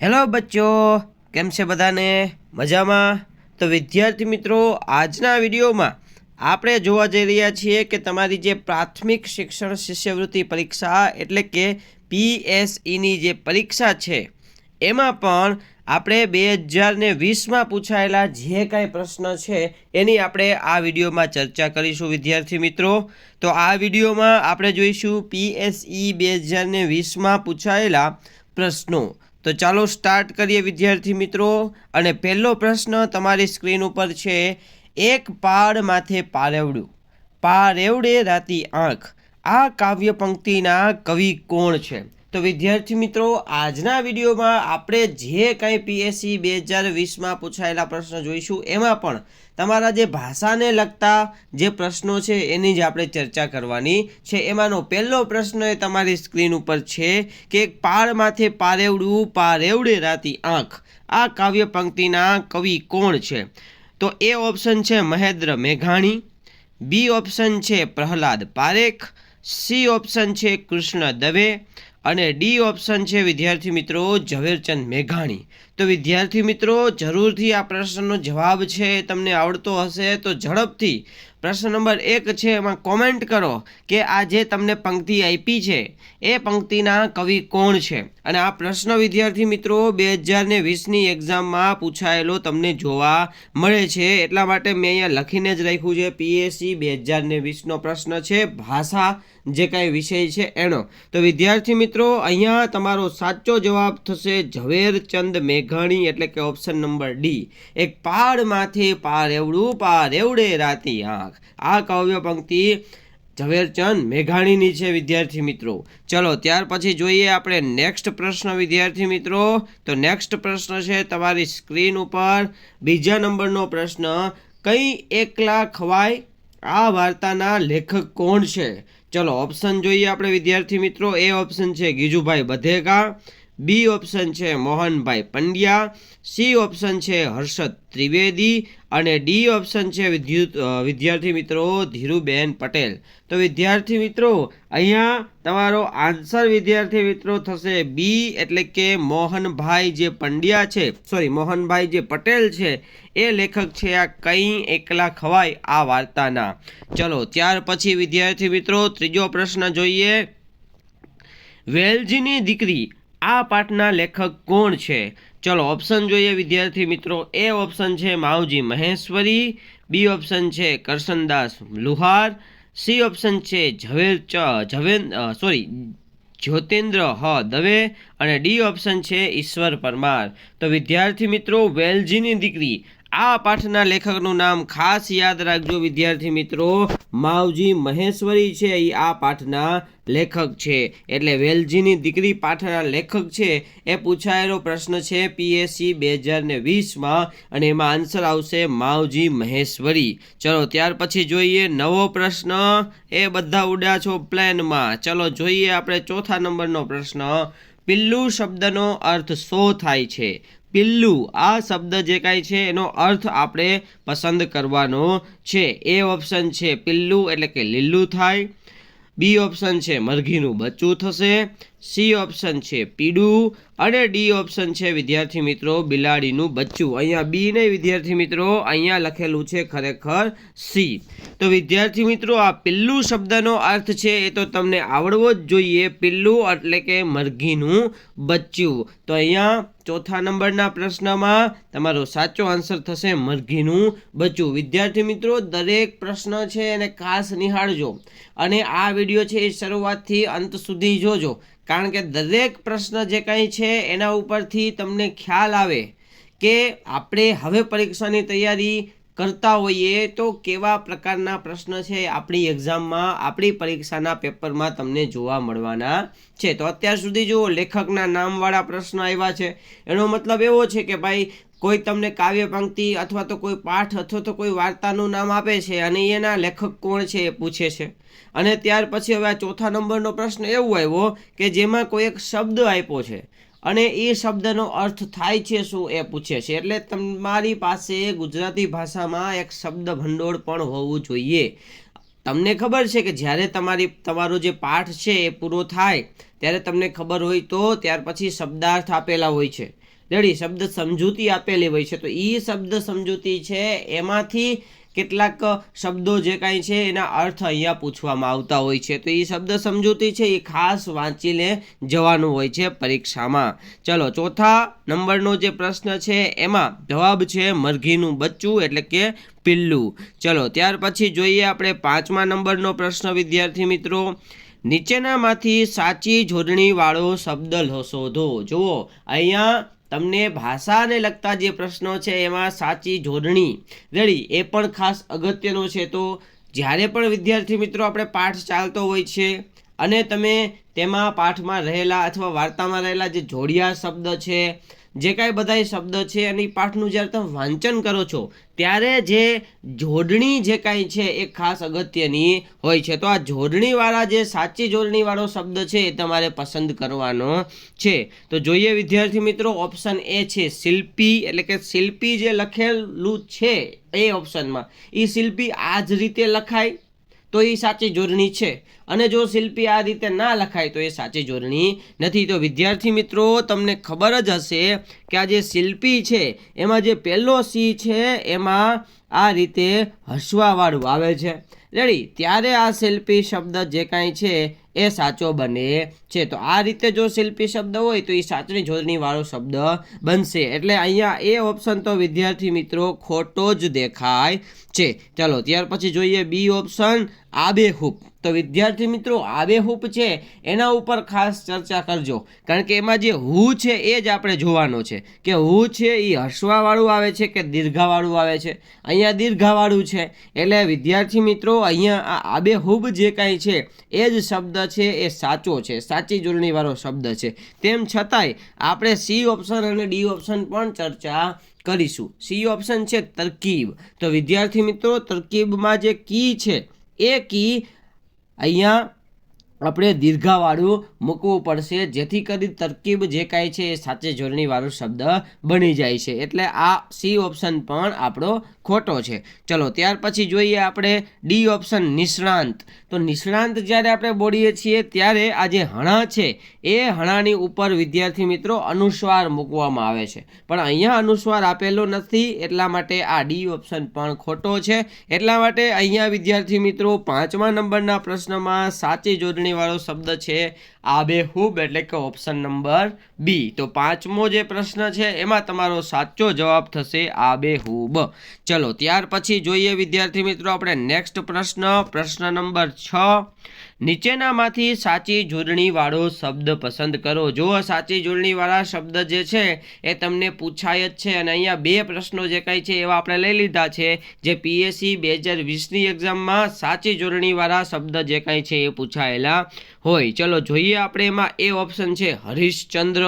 Hello બચ્ચો, કેમ છે બધાને? મજામાં? તો વિદ્યાર્થી મિત્રો, આજના વિડીયોમાં આપણે જોવા જઈ રહ્યા છીએ કે તમારી જે પ્રાથમિક શિક્ષણ શિષ્યવૃત્તિ પરીક્ષા, એટલે કે પીએસઈની જે પરીક્ષા છે, એમાં પણ આપણે બે હજાર ને વીસમાં પૂછાયેલા જે કાંઈ પ્રશ્ન છે, એની આપણે આ વિડીયોમાં ચર્ચા કરીશું વિદ્યાર્થી મિત્રો. તો આ વિડીયોમાં આપણે જોઈશું પીએસઈ બે હજાર ને વીસમાં પૂછાયેલા પ્રશ્નો. તો ચાલો સ્ટાર્ટ કરીએ વિદ્યાર્થી મિત્રો. અને પહેલો પ્રશ્ન તમારી સ્ક્રીન ઉપર છે. એક પાડ માથે પારેવડું. પારેવડે રાતી આંખ. આ કાવ્ય પંક્તિના કવિ કોણ છે? તો વિદ્યાર્થી મિત્રો, આજના વિડીયોમાં આપણે જે કાંઈ પીએસસી બે હજાર વીસમાં પૂછાયેલા પ્રશ્ન જોઈશું, એમાં પણ તમારા જે ભાષાને લગતા જે પ્રશ્નો છે, એની જ આપણે ચર્ચા કરવાની છે. એમાંનો પહેલો પ્રશ્ન એ તમારી સ્ક્રીન ઉપર છે કે પાળ માથે પારેવડું, પારેવડે રાતી આંખ. આ કાવ્ય પંક્તિના કવિ કોણ છે? તો એ ઓપ્શન છે મહેન્દ્ર મેઘાણી, બી ઓપ્શન છે પ્રહલાદ પારેખ, સી ઓપ્શન છે કૃષ્ણ દવે અને ડી ઓપ્શન છે વિદ્યાર્થી મિત્રો ઝવેરચંદ મેઘાણી. તો વિદ્યાર્થી મિત્રો જરૂરથી આ પ્રશ્નનો જવાબ છે, તમને આવડતો હશે તો ઝડપથી પ્રશ્ન નંબર એક છે, એમાં કોમેન્ટ કરો કે આ જે તમને પંક્તિ આપી છે, એ પંક્તિના કવિ કોણ છે? અને આ પ્રશ્ન વિદ્યાર્થી મિત્રો બે હજાર ને વીસની એક્ઝામમાં પૂછાયેલો તમને જોવા મળે છે. એટલા માટે મેં અહીંયા લખીને જ રાખ્યું છે પીએસસી બે હજાર ને વીસનો પ્રશ્ન છે, ભાષા જે કાંઈ વિષય છે એનો. તો વિદ્યાર્થી મિત્રો, અહીંયા તમારો સાચો જવાબ થશે ઝવેરચંદ મેઘાણી, એટલે કે ઓપ્શન નંબર ડી એક પાડ માથે પાર એવડું પાર એવડે રાતી આંખ આ કાવ્ય પંક્તિ ઝવેરચંદ મેઘાણીની છે, વિદ્યાર્થી મિત્રો. ચલો, ત્યાર પછી જોઈએ આપણે નેક્સ્ટ પ્રશ્ન, વિદ્યાર્થી મિત્રો. તો નેક્સ્ટ પ્રશ્ન છે તમારી સ્ક્રીન ઉપર. બીજા નંબરનો પ્રશ્ન, કઈ એકલા ખવાય? આ વાર્તાના લેખક કોણ છે? ચલો ઓપ્શન જોઈએ આપણે, વિદ્યાર્થી મિત્રો. એ ઓપ્શન છે ગીજુભાઈ બધેકા. બી ઓપ્શન છે મોહનભાઈ પંડ્યા, સી ઓપ્શન છે હર્ષદ ત્રિવેદી અને ડી ઓપ્શન છે વિદ્યુત વિદ્યાર્થી મિત્રો ધીરુબેન પટેલ. તો વિદ્યાર્થી મિત્રો, અહીંયા તમારો આન્સર વિદ્યાર્થી મિત્રો થશે બી એટલે કે મોહનભાઈ જે પંડ્યા છે, સોરી, મોહનભાઈ જે પટેલ છે, એ લેખક છે આ કંઈ એકલા ખવાય આ વાર્તાના. ચલો, ત્યાર પછી વિદ્યાર્થી મિત્રો ત્રીજો પ્રશ્ન જોઈએ. વેલજીની દીકરી આ પાઠના લેખક કોણ છે? ચલો ઓપ્શન જોઈએ વિદ્યાર્થી મિત્રો. એ ઓપ્શન છે માવજી મહેશ્વરી બી ઓપ્શન છે કરશનદાસ લુહાર સી ઓપ્શન છે ઝવેર ચ, ઝવેન સોરી જ્યોતિન્દ્ર હ, દવે અને ડી ઓપ્શન છે ઈશ્વર પરમાર. તો વિદ્યાર્થી મિત્રો, વેલજીની દીકરી આ પાઠના લેખકનું નામ ખાસ યાદ રાખજો, વિદ્યાર્થી મિત્રો. માવજી મહેશ્વરી છે એ આ પાઠના લેખક છે. એટલે વેલજીની દીકરી પાઠના લેખક છે, એ પૂછાયેલો પ્રશ્ન છે, પીએસસી બે હજાર ને વીસમાં, અને એમાં આન્સર આવશે માવજી મહેશ્વરી. ચલો, ત્યાર પછી જોઈએ નવો પ્રશ્ન. એ બધા ઉડ્યા છો પ્લેનમાં. ચલો, જોઈએ આપણે ચોથા નંબરનો પ્રશ્ન. પિલ્લુ શબ્દનો અર્થ શો થાય છે? પિલ્લુ. આ શબ્દ જે કાંઈ છે એનો અર્થ આપણે પસંદ કરવાનો છે. એ ઓપ્શન છે પિલ્લુ એટલે કે લીલું થાય. બી ઓપ્શન છે મરઘીનું બચ્ચું થશે. સી ઓપ્શન છે પીડું અને ડી ઓપ્શન છે વિદ્યાર્થી મિત્રો બિલાડીનું બચ્ચું. અહીંયા બી નહીં, વિદ્યાર્થી મિત્રો, અહીંયા લખેલું છે ખરેખર સી. તો વિદ્યાર્થી મિત્રો, આ પિલ્લું શબ્દનો અર્થ છે એ તો તમને આવડવો જ જોઈએ, પિલ્લું એટલે કે મરઘીનું બચ્ચું. તો અહીંયા ચોથા નંબરના પ્રશ્નમાં તમારો સાચો આન્સર થશે મરઘીનું બચ્ચું. વિદ્યાર્થી મિત્રો, દરેક પ્રશ્ન છે એને ખાસ નિહાળજો. અને આ વીડિયો છે એ શરૂઆતથી અંત સુધી જોજો. કારણ કે દરેક પ્રશ્ન જે કાંઈ છે એના ઉપરથી તમને ખ્યાલ આવે કે આપણે હવે પરીક્ષાની તૈયારી કરતા હોઈએ તો કેવા પ્રકારના પ્રશ્ન છે આપણી એક્ઝામમાં આપણી પરીક્ષાના પેપરમાં તમને જોવા મળવાના છે. તો અત્યાર સુધી જુઓ, લેખકના નામવાળા પ્રશ્ન આવ્યા છે. એનો મતલબ એવો છે કે ભાઈ કોઈ તમને કાવ્ય પંક્તિ અથવા તો કોઈ પાઠ અથવા તો કોઈ વાર્તાનું નામ આપે છે અને એના લેખક કોણ છે એ પૂછે છે. અને ત્યાર પછી હવે આ ચોથા નંબરનો પ્રશ્ન એવો આવ્યો કે જેમાં કોઈ એક શબ્દ આપ્યો છે અને એ શબ્દનો અર્થ થાય છે શું એ પૂછે છે. એટલે તમારી પાસે ગુજરાતી ભાષામાં એક શબ્દ ભંડોળ પણ હોવું જોઈએ. તમને ખબર છે કે જ્યારે તમારી, તમારો જે પાઠ છે એ પૂરો થાય, ત્યારે તમને ખબર હોય તો ત્યાર પછી શબ્દાર્થ આપેલા હોય છે. રેડી શબ્દ સમજૂતી આપેલી હોય છે. તો એ શબ્દ સમજૂતી છે, એમાંથી કેટલાક શબ્દો જે કાંઈ છે, એના અર્થ અહીંયા પૂછવામાં આવતા હોય છે. તો એ શબ્દ સમજૂતી છે એ ખાસ વાંચીને જવાનું હોય છે પરીક્ષામાં. ચલો, ચોથા નંબરનો જે પ્રશ્ન છે, એમાં જવાબ છે મરઘીનું બચ્ચું, એટલે કે પિલ્લું. ચલો, ત્યાર પછી જોઈએ આપણે પાંચમા નંબરનો પ્રશ્ન, વિદ્યાર્થી મિત્રો. નીચેનામાંથી સાચી જોડણીવાળો શબ્દ શોધો. જુઓ, અહીંયા તમને ભાષાને લગતા જે પ્રશ્નો છે એમાં સાચી જોડણી, રેડી, એ પણ ખાસ અગત્યનો છે. તો જ્યારે પણ વિદ્યાર્થી મિત્રો આપણે પાઠ ચાલતો હોય છે અને તમે તેમાં પાઠમાં રહેલા અથવા વાર્તામાં રહેલા જે જોડિયા શબ્દ છે જે કાંઈ બધાય શબ્દ છે અને એ પાઠનું જ્યારે તમે વાંચન કરો છો, ત્યારે જે જોડણી જે કાંઈ છે એ ખાસ અગત્યની હોય છે. તો આ જોડણીવાળા જે સાચી જોડણીવાળો શબ્દ છે એ તમારે પસંદ કરવાનો છે. તો જોઈએ વિદ્યાર્થી મિત્રો ઓપ્શન એ છે શિલ્પી, એટલે કે શિલ્પી જે લખેલું છે એ ઓપ્શનમાં એ શિલ્પી આ જ રીતે લખાય તો એ સાચી જોડણી છે. અને જો શિલ્પી આ રીતે ના લખાય તો એ સાચી જોડણી નથી. તો વિદ્યાર્થી મિત્રો, તમને ખબર જ હશે કે આ જે શિલ્પી છે, એમાં જે પહેલો સી છે, એમાં આ રીતે હસવાવાળું આવે છે. રેડી ત્યારે આ શિલ્પી શબ્દ જે કાંઈ છે એ સાચો બને છે. તો આ રીતે જો શિલ્પી શબ્દ હોય તો એ સાચની જોડણીવાળો શબ્દ બનશે. એટલે અહીંયા એ ઓપ્શન તો વિદ્યાર્થી મિત્રો ખોટો જ દેખાય છે. ચાલો, ત્યાર પછી જોઈએ બી ઓપ્શન આબેહૂબ. તો વિદ્યાર્થી મિત્રો, આબેહૂબ છે, એના ઉપર ખાસ ચર્ચા કરજો. કારણ કે એમાં જે હુ છે એ જ આપણે જોવાનો છે. કે હુ છે એ હસવાવાળું આવે છે કે દીર્ઘાવાળું આવે છે? અહીંયા દીર્ઘાવાળું છે. એટલે વિદ્યાર્થી મિત્રો, અહીંયા આ આબેહૂબ જે કાંઈ છે, એ જ શબ્દ છે એ સાચો છે. સાચી જોડણીવાળો શબ્દ છે. તેમ છતાંય આપણે સી ઓપ્શન અને ડી ઓપ્શન પણ ચર્ચા કરીશું. સી ઓપ્શન છે તરકીબ. તો વિદ્યાર્થી મિત્રો, તરકીબમાં જે કી છે, એ કી અહીંયા આપણે દીર્ઘાવાળું મૂકવું પડશે, જેથી કરી તરકીબ જે કાંઈ છે એ સાચે જોડણીવાળો શબ્દ બની જાય છે. એટલે આ સી ઓપ્શન પણ આપણો ખોટો છે. ચલો, ત્યાર પછી જોઈએ આપણે ડી ઓપ્શન નિષ્ણાંત. તો નિષ્ણાંત જ્યારે આપણે બોલીએ છીએ, ત્યારે આ જે હણા છે એ હણાની ઉપર વિદ્યાર્થી મિત્રો અનુસ્વાર મૂકવામાં આવે છે. પણ અહીંયા અનુસ્વાર આપેલો નથી, એટલા માટે આ ડી ઓપ્શન પણ ખોટો છે. એટલા માટે અહીંયા વિદ્યાર્થી મિત્રો પાંચમા નંબરના પ્રશ્નમાં સાચી જોડણીવાળો શબ્દ છે આબેહૂબ, એટલે કે ઓપ્શન નંબર બી તો પાંચમો જે પ્રશ્ન છે, એમાં તમારો સાચો જવાબ થશે આબેહૂબ. ચલો, ત્યાર પછી જોઈએ વિદ્યાર્થી મિત્રો આપણે નેક્સ્ટ પ્રશ્ન. પ્રશ્ન નંબર છ. નીચેનામાંથી સાચી જોડણીવાળો શબ્દ પસંદ કરો. જો સાચી જોડણીવાળા શબ્દ જે છે એ તમને પૂછાય જ છે અને અહીંયા બે પ્રશ્નો જે કાંઈ છે એવા આપણે લઈ લીધા છે. જે પીએસસી બે હજાર વીસની એક્ઝામમાં સાચી જોડણીવાળા શબ્દ જે કાંઈ છે એ પૂછાયેલા. હોય. ચલો જોઈએ આપણે એમાં એ ઓપ્શન છે હરીશચંદ્ર.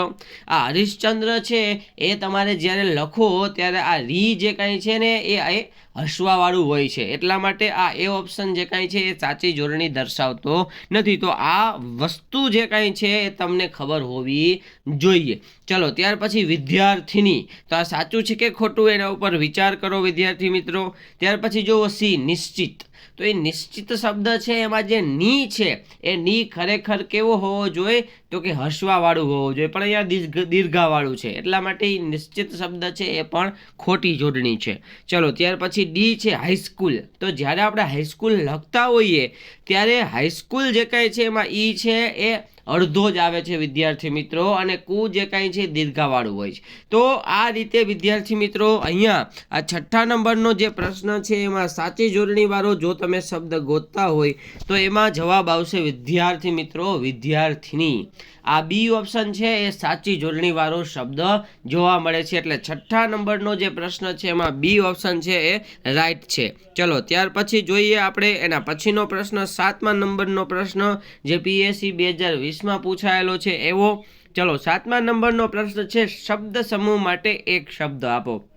આ હરીશચંદ્ર છે એ તમારે જ્યારે લખો ત્યારે આ રી જે કાંઈ છે ને એ હસવાવાળું હોય છે. એટલા માટે આ એ ઓપ્શન જે કાંઈ છે એ સાચી જોડણી દર્શાવતો નથી. તો આ વસ્તુ જે કાંઈ છે એ તમને ખબર હોવી જોઈએ. ચલો ત્યાર પછી વિદ્યાર્થીની. તો આ સાચું છે કે ખોટું? એના ઉપર વિચાર કરો વિદ્યાર્થી મિત્રો. ત્યાર પછી જુઓ સી, નિશ્ચિત. તો એ નિશ્ચિત શબ્દ છે, એમાં જે ની છે, એ ની ખરેખર કેવો હોવો જોઈએ? તો કે હસવાવાળું હોવું જોઈએ, પણ અહીંયા દીર્ઘ, દીર્ઘાવાળું છે. એટલા માટે નિશ્ચિત શબ્દ છે, એ પણ ખોટી જોડણી છે. ચલો, ત્યાર પછી ડી છે હાઈસ્કૂલ. તો જ્યારે આપણે હાઈસ્કૂલ લખતા હોઈએ, ત્યારે હાઈસ્કૂલ જે કાંઈ છે એમાં ઈ છે એ અડધો જ આવે છે, વિદ્યાર્થી મિત્રો, અને કુ જે કાંઈ છે દીર્ઘાવાળું હોય છે. તો આ રીતે વિદ્યાર્થી મિત્રો, અહીંયા આ છઠ્ઠા નંબરનો જે પ્રશ્ન છે, એમાં સાચી જોડણીવાળો જો તમે શબ્દ ગોતતા હોય, તો એમાં જવાબ આવશે વિદ્યાર્થી મિત્રો, વિદ્યાર્થીની. આ બી ઓપ્શન છે, એ સાચી જોડણીવાળો શબ્દ જોવા મળે છે. એટલે છઠ્ઠા નંબરનો જે પ્રશ્ન છે, એમાં બી ઓપ્શન છે, એ રાઈટ છે. ચલો, ત્યાર પછી જોઈએ આપણે એના પછીનો પ્રશ્ન, સાતમા નંબરનો પ્રશ્ન, જે પીએસસી બે હજાર વીસમાં પૂછાયેલો છે એવો. ચલો, સાતમા નંબરનો પ્રશ્ન છે, શબ્દ સમૂહ માટે એક શબ્દ આપો.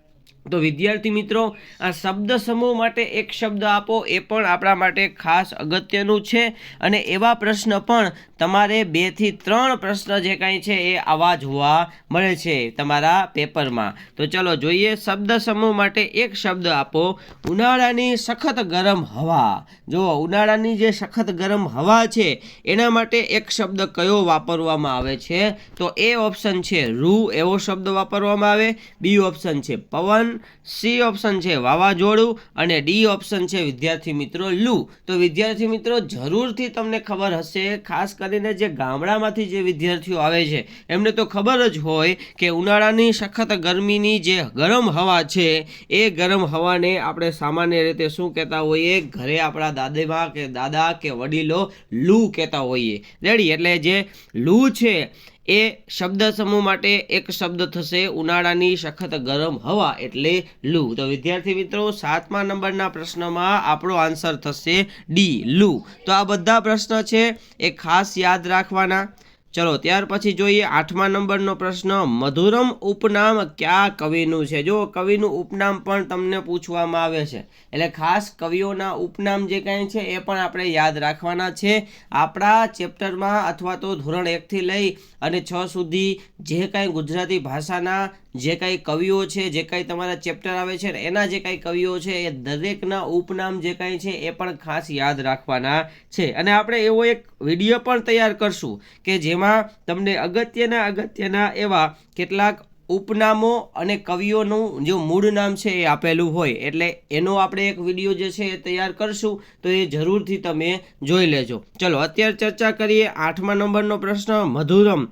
તો વિદ્યાર્થી મિત્રો, આ શબ્દ સમૂહ માટે એક શબ્દ આપો, એ પણ આપણા માટે ખાસ અગત્યનું છે. અને એવા પ્રશ્ન પણ તમારે બેથી ત્રણ પ્રશ્ન જે કાંઈ છે એ આવા જોવા મળે છે તમારા પેપરમાં. તો ચલો જોઈએ, શબ્દ સમૂહ માટે એક શબ્દ આપો. ઉનાળાની સખત ગરમ હવા. જુઓ, ઉનાળાની જે સખત ગરમ હવા છે, એના માટે એક શબ્દ કયો વાપરવામાં આવે છે? તો એ ઓપ્શન છે રૂ, એવો શબ્દ વાપરવામાં આવે. બી ઓપ્શન છે પવન સી ઓપ્શન છે વાવાઝોડું અને ડી ઓપ્શન છે વિદ્યાર્થી મિત્રો લૂ. તો વિદ્યાર્થી મિત્રો, જરૂરથી તમને ખબર હશે, ખાસ કરીને જે ગામડામાંથી જે વિદ્યાર્થીઓ આવે છે, એમને તો ખબર જ હોય કે ઉનાળાની સખત ગરમીની જે ગરમ હવા છે, એ ગરમ હવાને આપણે સામાન્ય રીતે શું કહેતા હોઈએ? ઘરે આપણા દાદીમાં કે દાદા કે વડીલો લૂ કહેતા હોઈએ. રેડી? એટલે જે લૂ છે એ શબ્દ સમૂહ માટે એક શબ્દ થશે. ઉનાળાની સખત ગરમ હવા એટલે લૂ. તો વિદ્યાર્થી મિત્રો, સાતમા નંબરના પ્રશ્નમાં આપણો આન્સર થશે ડી, લૂ. તો આ બધા પ્રશ્ન છે એ ખાસ યાદ રાખવાના. ચલો, ત્યાર પછી જોઈએ આઠમા નંબરનો પ્રશ્ન. મધુરમ ઉપનામ કયા કવિનું છે? જો કવિનું ઉપનામ પણ તમને પૂછવામાં આવે છે, એટલે ખાસ કવિઓના ઉપનામ જે કાંઈ છે એ પણ આપણે યાદ રાખવાના છે. આપણા ચેપ્ટરમાં અથવા તો ધોરણ એકથી લઈ અને છ સુધી જે કાંઈ ગુજરાતી ભાષાના જે કાંઈ કવિઓ છે, જે કાંઈ તમારા ચેપ્ટર આવે છે એના જે કાંઈ કવિઓ છે, એ દરેકના ઉપનામ જે કાંઈ છે, એ પણ ખાસ યાદ રાખવાના છે. અને આપણે એવો એક વીડિયો પણ તૈયાર કરશું કે જેમાં તમને અગત્યના અગત્યના એવા કેટલાક ઉપનામો અને કવિઓનું જે મૂળ નામ છે, એ આપેલું હોય. એટલે એનો આપણે એક વીડિયો જે છે, એ તૈયાર કરશું, તો એ જરૂરથી તમે જોઈ લેજો. ચલો, અત્યારે ચર્ચા કરીએ આઠમા નંબરનો પ્રશ્ન, મધુરમ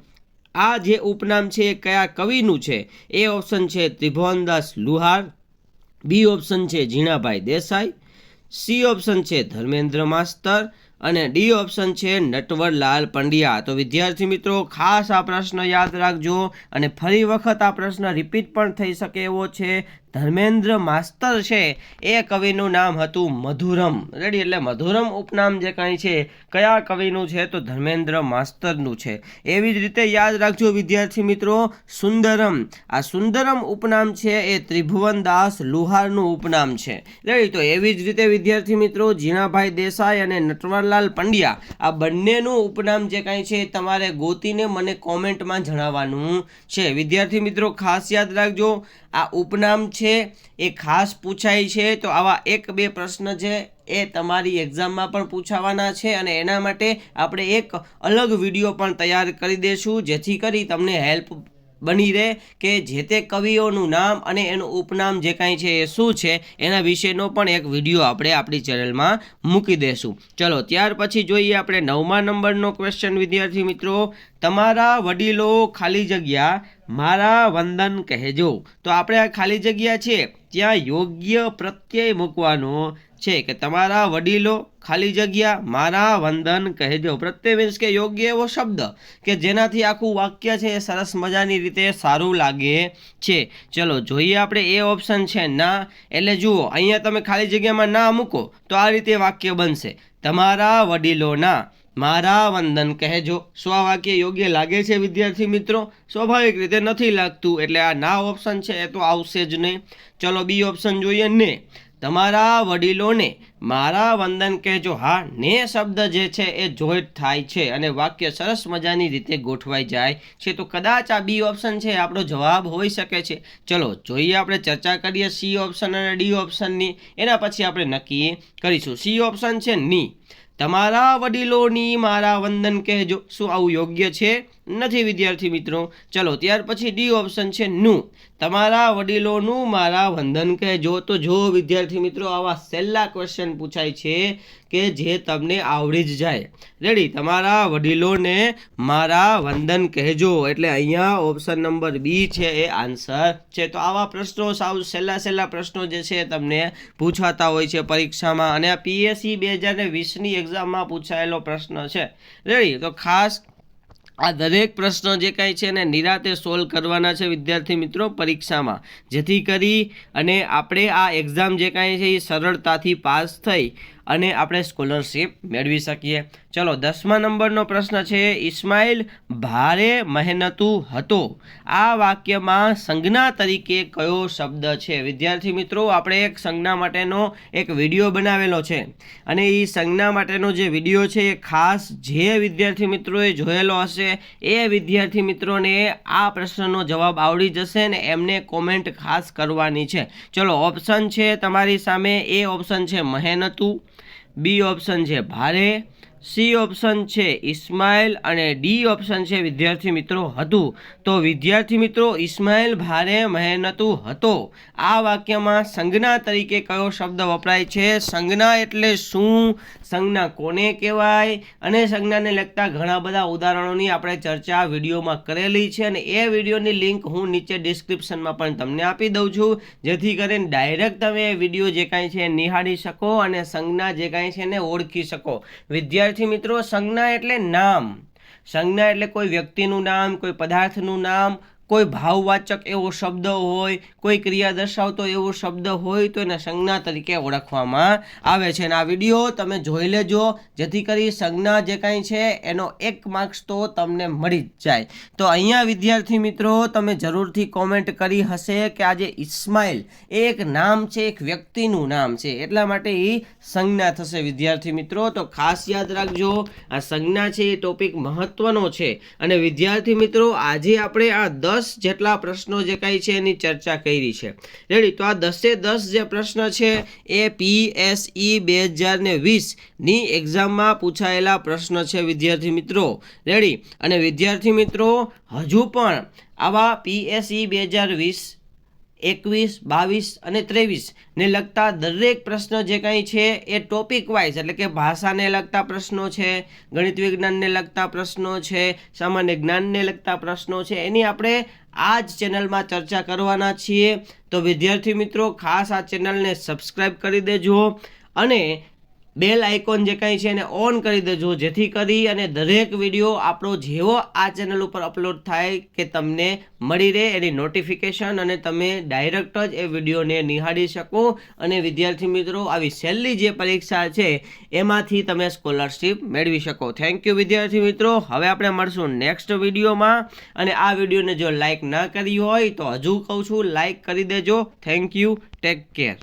આ જે ઉપનામ છે, એ કયા કવિનું છે? એ ઓપ્શન છે ત્રિભુવનદાસ લુહાર બી ઓપ્શન છે ઝીણાભાઈ દેસાઈ સી ઓપ્શન છે ધર્મેન્દ્ર માસ્તર અને ડી ઓપ્શન છે નટવરલાલ પંડ્યા. તો વિદ્યાર્થી મિત્રો, ખાસ આ પ્રશ્ન યાદ રાખજો અને ફરી વખત આ પ્રશ્ન રિપીટ પણ થઈ શકે એવો છે. ધર્મેન્દ્ર માસ્તર છે. એ કવિનું નામ હતું મધુરમ. રેડી એટલે મધુરમ ઉપનામ જે કાંઈ છે, કયા કવિનું છે તો ધર્મેન્દ્ર માસ્તરનું છે. એવી જ રીતે યાદ રાખજો વિદ્યાર્થી મિત્રો, સુંદરમ. આ સુંદરમ ઉપનામ છે, એ ત્રિભુવનદાસ લુહારનું ઉપનામ છે. રેડી તો એવી જ રીતે વિદ્યાર્થી મિત્રો જીણાભાઈ દેસાઈ અને નટવરલાલ પંડ્યા, આ બંનેનું ઉપનામ જે કાંઈ છે તમારે ગોતીને મને કોમેન્ટમાં જણાવવાનું છે. વિદ્યાર્થી મિત્રો, ખાસ યાદ રાખજો, આ ઉપનામ છે એ ખાસ પૂછાય છે, તો આવા એક બે પ્રશ્ન છે, એ તમારી એક્ઝામમાં પણ પૂછાવાના છે અને એના માટે આપણે એક અલગ વીડિયો પણ તૈયાર કરી દઈશું જેથી કરી તમને હેલ્પ બની રહે કે જે તે કવિઓનું નામ અને એનું ઉપનામ જે કાંઈ છે, એ શું છે, એના વિશેનો પણ એક વીડિયો આપણે આપણી ચેનલમાં મૂકી દેશું. ચલો, ત્યાર પછી જોઈએ આપણે નવમા નંબરનો ક્વેશ્ચન વિદ્યાર્થી મિત્રો. તમારા વડીલો ખાલી જગ્યા મારા વંદન કહેજો. તો આપણે આ ખાલી જગ્યા છે ત્યાં યોગ્ય પ્રત્યય મૂકવાનો છે કે તમારા વડીલો ખાલી જગ્યા મારા વંદન કહેજો. પ્રત્યય મીન્સ કે યોગ્ય એવો શબ્દ કે જેનાથી આખું વાક્ય છે એ સરસ મજાની રીતે સારું લાગે છે. ચલો, જોઈએ આપણે એ ઓપ્શન છે ના. એટલે જુઓ, અહીંયા તમે ખાલી જગ્યામાં ના મૂકો તો આ રીતે વાક્ય બનશે. તમારા વડીલોના મારા વંદન કહેજો. સ્વવાક્ય યોગ્ય લાગે છે, વિદ્યાર્થી મિત્રો? સ્વાભાવિક રીતે નથી લાગતું, એટલે આ ના ઓપ્શન છે, એ તો આવશે જ નહીં. ચલો બી ઓપ્શન જોઈએ ને. તમારા વડીલોને મારા વંદન કહેજો. હા, ને શબ્દ જે છે, એ જોઈટ થાય છે અને વાક્ય સરસ મજાની રીતે ગોઠવાઈ જાય છે. તો કદાચ આ બી ઓપ્શન છે આપણો જવાબ હોઈ શકે છે. ચલો, જોઈએ આપણે ચર્ચા કરીએ સી ઓપ્શન અને ડી ઓપ્શનની એના પછી આપણે નક્કી કરીશું. સી ઓપ્શન છે, ની. તમારા વડીલોની મારા વંદન કહેજો. શું આવું યોગ્ય છે? નથી, વિદ્યાર્થી મિત્રો. ચલો, ત્યાર પછી ડી ઓપ્શન છે નું. તમારા વડીલોનું મારા વંદન કહેજો. તો જો, વિદ્યાર્થી મિત્રો, આવા સહેલા ક્વેશ્ચન પૂછાય છે કે જે તમને આવડી જ જાય. રેડી તમારા વડીલોને મારા વંદન કહેજો. એટલે અહીંયા ઓપ્શન નંબર બી છે એ આન્સર છે. તો આવા પ્રશ્નો, સાવ સહેલા સહેલા પ્રશ્નો જે છે તમને પૂછાતા હોય છે પરીક્ષામાં. અને પીએસસી બે હજાર વીસની એક્ઝામમાં પૂછાયેલો પ્રશ્ન છે. રેડી તો ખાસ આ દરેક પ્રશ્નો જે કાંઈ છે ને નિરાતે સોલ્વ કરવાના છે વિદ્યાર્થી મિત્રો પરીક્ષામાં. જેથી કરી અને આપણે આ એક્ઝામ જે કાંઈ છે એ સરળતાથી પાસ થઈ અને આપણે સ્કોલરશીપ મેળવી શકીએ. ચલો, દસમા નંબરનો પ્રશ્ન છે ઇસ્માઇલ ભારે મહેનતુ હતો. આ વાક્યમાં સંજ્ઞા તરીકે કયો શબ્દ છે? વિદ્યાર્થી મિત્રો, આપણે એક સંજ્ઞા માટેનો એક વીડિયો બનાવેલો છે. અને એ સંજ્ઞા માટેનો જે વીડિયો છે, એ ખાસ જે વિદ્યાર્થી મિત્રોએ જોયેલો હશે, એ વિદ્યાર્થી મિત્રોને આ પ્રશ્નનો જવાબ આવડી જશે ને એમને કોમેન્ટ ખાસ કરવાની છે. ચલો, ઓપ્શન છે તમારી સામે. એ ઓપ્શન છે મહેનતુ. બી ઓપ્શન છે ભારે. સી ઓપ્શન છે ઇસ્માઇલ અને ડી ઓપ્શન છે વિદ્યાર્થી મિત્રો હતું. તો વિદ્યાર્થી મિત્રો ઇસ્માઇલ ભારે મહેનતુ હતો. આ વાક્યમાં સંજ્ઞા તરીકે કયો શબ્દ વપરાય છે? સંજ્ઞા એટલે શું? સંજ્ઞા કોને કહેવાય? અને સંજ્ઞાને લગતા ઘણા બધા ઉદાહરણોની આપણે ચર્ચા વિડીયોમાં કરેલી છે અને એ વિડીયોની લિંક હું નીચે ડિસ્ક્રિપ્શનમાં પણ તમને આપી દઉં છું. જેથી કરીને ડાયરેક્ટ તમે વીડિયો જે કાંઈ છે નિહાળી શકો અને સંજ્ઞા જે કાંઈ છે એને ઓળખી શકો. વિદ્યાર્થી મિત્રો સંજ્ઞા એટલે નામ. સંજ્ઞા એટલે કોઈ વ્યક્તિનું નામ કોઈ પદાર્થનું નામ કોઈ ભાવવાચક એવો શબ્દ હોય, કોઈ ક્રિયા દર્શાવતો એવો શબ્દ હોય તો એને સંજ્ઞા તરીકે ઓળખવામાં આવે છે. અને આ વીડિયો તમે જોઈ લેજો, જેથી કરી સંજ્ઞા જે કાંઈ છે એનો એક માર્ક્સ તો તમને મળી જ જાય. તો અહીંયા વિદ્યાર્થી મિત્રો, તમે જરૂરથી કોમેન્ટ કરી હશે કે આજે ઇસ્માઇલ એ એક નામ છે, એક વ્યક્તિનું નામ છે. એટલા માટે એ સંજ્ઞા થશે વિદ્યાર્થી મિત્રો. તો ખાસ યાદ રાખજો, આ સંજ્ઞા છે એ ટોપિક મહત્વનો છે. અને વિદ્યાર્થી મિત્રો, આજે આપણે આ દસ જેટલા પ્રશ્નો જે કાંઈ છે એની ચર્ચા કરી છે. રેડી તો આ દસે દસ જે પ્રશ્ન છે, એ પીએસઈ બે હજાર ને વીસની એક્ઝામમાં પૂછાયેલા પ્રશ્ન છે, વિદ્યાર્થી મિત્રો. રેડી અને વિદ્યાર્થી મિત્રો, હજુ પણ આવા પીએસઈ બે હજાર વીસ એકવીસ, બાવીસ અને ત્રેવીસને લગતા દરેક પ્રશ્ન જે કાંઈ છે એ ટોપિક વાઇઝ એટલે કે ભાષાને લગતા પ્રશ્નો છે, ગણિત વિજ્ઞાનને લગતા પ્રશ્નો છે, સામાન્ય જ્ઞાનને લગતા પ્રશ્નો છે, એની આપણે આ જ ચેનલમાં ચર્ચા કરવાના છીએ. તો વિદ્યાર્થી મિત્રો, ખાસ આ ચેનલને સબસ્ક્રાઈબ કરી દેજો અને બેલ આઇકોન જે કાંઈ છે એને ઓન કરી દેજો. જેથી કરી અને દરેક વીડિયો આપણો જેવો આ ચેનલ ઉપર અપલોડ થાય કે તમને મળી રહે એની નોટિફિકેશન અને તમે ડાયરેક્ટ જ એ વિડીયોને નિહાળી શકો. અને વિદ્યાર્થી મિત્રો, આવી છેલ્લી જે પરીક્ષા છે, એમાંથી તમે સ્કોલરશીપ મેળવી શકો. થેન્ક યુ વિદ્યાર્થી મિત્રો. હવે આપણે મળશું નેક્સ્ટ વિડીયોમાં અને આ વિડીયોને જો લાઇક ના કરી હોય, તો હજુ કહું છું લાઇક કરી દેજો. Thank you take care